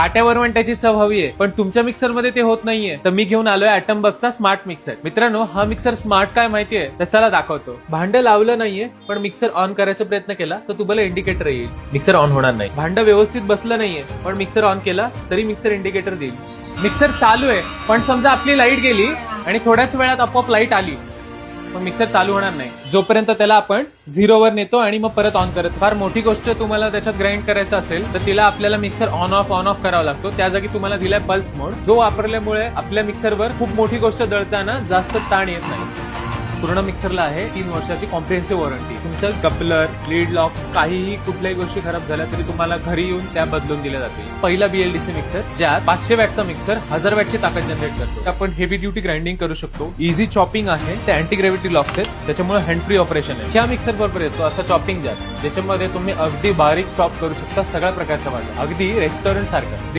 आट्यावर वंट्याची चव हवी आहे पण तुमच्या मिक्सरमध्ये ते होत नाहीये. तर मी घेऊन आलोय चा स्मार्ट मिक्सर. मित्रांनो हा मिक्सर स्मार्ट काय माहितीये तर चला दाखवतो. भांड लावलं नाहीये पण मिक्सर ऑन करायचा प्रयत्न केला तर तुम्हाला इंडिकेटर येईल. मिक्सर ऑन होणार नाही. भांड व्यवस्थित बसलं नाहीये पण मिक्सर ऑन केला तरी मिक्सर इंडिकेटर देईल. मिक्सर चालू आहे पण समजा आपली लाइट गेली आणि थोड्याच वेळात आपोआप लाइट आली मग मिक्सर चालू होणार नाही. जोपर्यंत त्याला आपण झिरोवर नेतो आणि मग परत ऑन करत फार मोठी गोष्ट तुम्हाला त्याच्यात ग्राइंड करायचं असेल तर तिला आपल्याला mixer on off on off करावा लागतो. त्या जागी तुम्हाला दिलाय पल्स मोड जो वापरल्यामुळे आपल्या मिक्सरवर खूप मोठी गोष्ट दळताना जास्त ताण येत नाही. पूर्ण मिक्सरला आहे. तीन वर्षाची कॉम्प्रिहेन्सिव्ह वॉरंटी तुमचं कपलर लीड लॉक काहीही कुठल्याही गोष्टी खराब झाल्या तरी तुम्हाला घरी येऊन त्या बदलून दिल्या जातील. पहिला बीएलडीसी मिक्सर ज्यात पाचशे वॅटचा मिक्सर हजार वॅटची ताकद जनरेट करतो. आपण हेवी ड्युटी ग्राइंडिंग करू शकतो. इझी चॉपिंग आहे. ते अँटी ग्रेव्हिटी लॉक्स आहेत. त्याच्यामुळे हँड फ्री ऑपरेशन आहे. ह्या मिक्सर बरोबर येतो असा चॉपिंग ज्यात ज्याच्यामध्ये तुम्ही अगदी बारीक चॉप करू शकता सगळ्या प्रकारच्या भाज्या. अगदी रेस्टॉरंट सारखं.